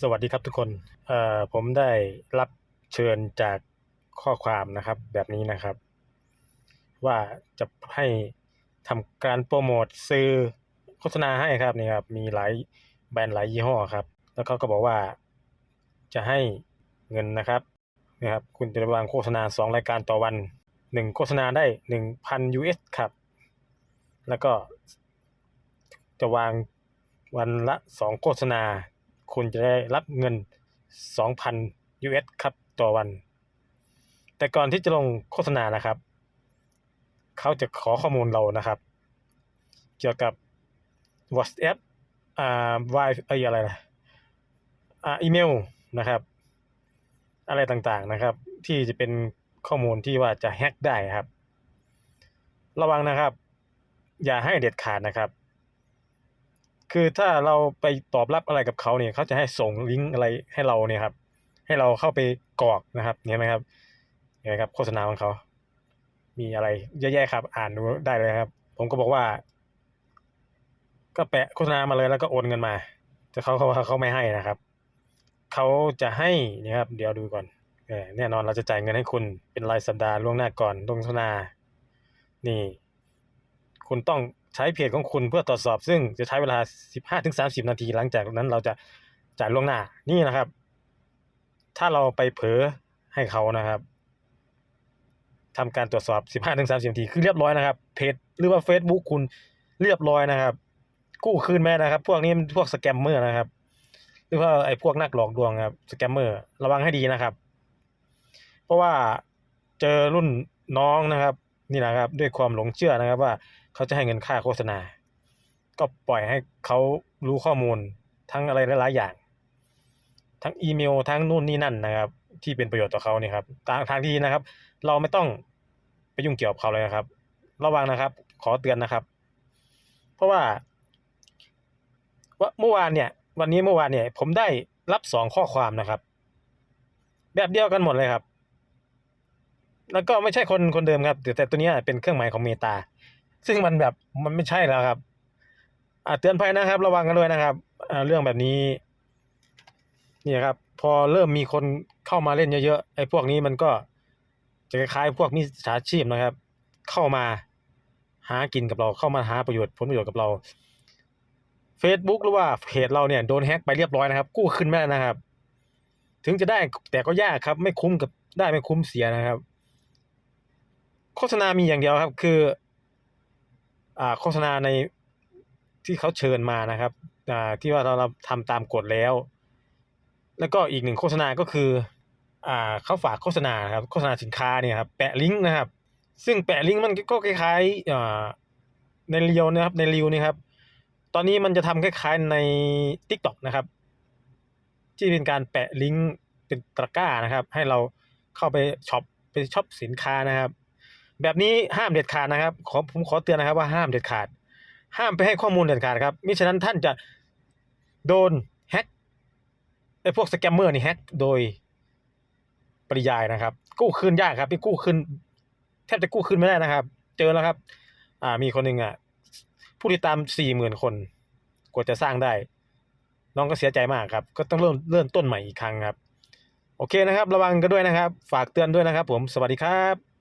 สวัสดีครับทุกคนเอ่อผมได้รับเชิญจากข้อความนะครับแบบนี้นะครับ ว่าจะให้ทำการโปรโมทซื้อโฆษณาให้ครับนี่ครับมีหลายแบรนด์หลายยี่ห้อครับ แล้วเขาก็บอกว่าจะให้เงินนะครับนะครับคุณจะวางโฆษณา 2 รายการต่อวัน 1 โฆษณาได้ 1,000 US ครับ แล้วก็จะวางวันละ 2 โฆษณา คุณจะได้รับเงิน 2,000 US ครับต่อวัน แต่ก่อนที่จะลงโฆษณานะครับ เขาจะขอข้อมูลเรานะครับ เกี่ยวกับ WhatsApp อ่า y เอ้ยอะไรนะอ่าอีเมลนะครับ อะไรต่างๆนะครับ ที่จะเป็นข้อมูลที่ว่าจะแฮ็กได้ครับ ระวังนะครับ อย่าให้เด็ดขาดนะครับ คือถ้าเราไปตอบรับอะไรกับเขาเนี่ยเขาจะให้ส่งลิงก์อะไรให้เราเนี่ยครับ ให้เราเข้าไปกรอกนะครับเห็นไหมครับเห็นไหมครับ โฆษณาของเขา มีอะไรเยอะแยะครับ อ่านดูได้เลยครับ ผมก็บอกว่า ก็แปะโฆษณามาเลยแล้วก็โอนเงินมาแต่เขาเขาเขาไม่ให้นะครับเขาจะให้เนี่ยครับ เดี๋ยวดูก่อนเออแน่นอนเราจะจ่ายเงินให้คุณเป็นรายสัปดาห์ล่วงหน้าก่อนลงโฆษณานี่ คุณต้อง ใช้เพจของคุณเพื่อตรวจสอบ ซึ่งจะใช้เวลา 15-30 นาที หลังจากนั้นเราจะจ่ายล่วงหน้านี่นะครับ ถ้าเราไปเผลอให้เขานะครับทำการตรวจสอบ 15-30 นาทีคือเรียบร้อยนะครับ เพจหรือว่า Facebook คุณเรียบร้อยนะครับ กู้คืนแม่นะครับ พวกนี้พวกสแกมเมอร์นะครับ หรือว่าไอ้พวกนักหลอกลวงครับสแกมเมอร์ระวังให้ดีนะครับ เพราะว่าเจอรุ่นน้องนะครับ นี่นะครับ ด้วยความหลงเชื่อนะครับว่า เขาจะให้เงินค่าโฆษณา ก็ปล่อยให้เขารู้ข้อมูลทั้งอะไรหลายๆอย่าง ทั้งอีเมลทั้งนู่นนี่นั่นนะครับ ที่เป็นประโยชน์ต่อเขาเนี่ยครับทางทางที่นะครับ เราไม่ต้องไปยุ่งเกี่ยวกับเขาเลยนะครับ ระวังนะครับ ขอเตือนนะครับ เพราะว่าว่าเมื่อวานเนี่ย วันนี้เมื่อวานเนี่ย ผมได้รับสองข้อความนะครับ แบบเดียวกันหมดเลยครับ แล้วก็ไม่ใช่คนคนเดิมครับแต่ตัวนี้เป็นเครื่องหมายของเมตา ซึ่งมันแบบมันไม่ใช่แล้วครับอาเตือนภัยนะครับ ระวังกันด้วยนะครับเรื่องแบบนี้นี่ครับ พอเริ่มมีคนเข้ามาเล่นเยอะๆไอ้พวกนี้มันก็จะคล้ายๆพวกมิจฉาชีพนะครับ เข้ามาหากินกับเราเข้ามาหาประโยชน์ผลประโยชน์กับเรา Facebook หรือว่าเพจเราเนี่ยโดนแฮ็กไปเรียบร้อยนะครับ กู้ขึ้นไม่ได้นะครับ ถึงจะได้แต่ก็ยากครับ ไม่คุ้มกับได้ไม่คุ้มเสียนะครับ โฆษณามีอย่างเดียวครับ คือ โฆษณาในที่เขาเชิญมานะครับที่ว่าเราเราทำตามกฎแล้ว แล้วก็อีกหนึ่งโฆษณาก็คืออเขาฝากโฆษณาครับโฆษณาสินค้าเนี่ยครับแปะลิงก์นะครับ ซึ่งแปะลิงก์มันก็คล้ายๆในเรียวนะครับในรีวนี่ครับ ตอนนี้มันจะทำคล้ายๆใน TikTok นะครับ ที่เป็นการแปะลิงก์เป็นตะกร้านะครับ ให้เราเข้าไปช็อปไปช็อปสินค้านะครับ แบบนี้ห้ามเด็ดขาดนะครับขอผมขอเตือนนะครับว่าห้ามเด็ดขาด ห้ามไปให้ข้อมูลเด็ดขาดครับมิฉะนั้นท่านจะโดนแฮ็กไอ้พวกสแกมเมอร์นี่แฮ็กโดยปริยายนะครับ กู้คืนยากครับพี่กู้คืนแทบจะกู้คืนไม่ได้นะครับ เจอแล้วครับ อ่ามีคนหนึ่งอะผู้ติดตามสี่หมื่นคนกว่าจะสร้างได้ น้องก็เสียใจมากครับ ก็ต้องเริ่มเริ่มต้นใหม่อีกครั้งครับ โอเคนะครับ ระวังกันด้วยนะครับ ฝากเตือนด้วยนะครับ ผมสวัสดีครับ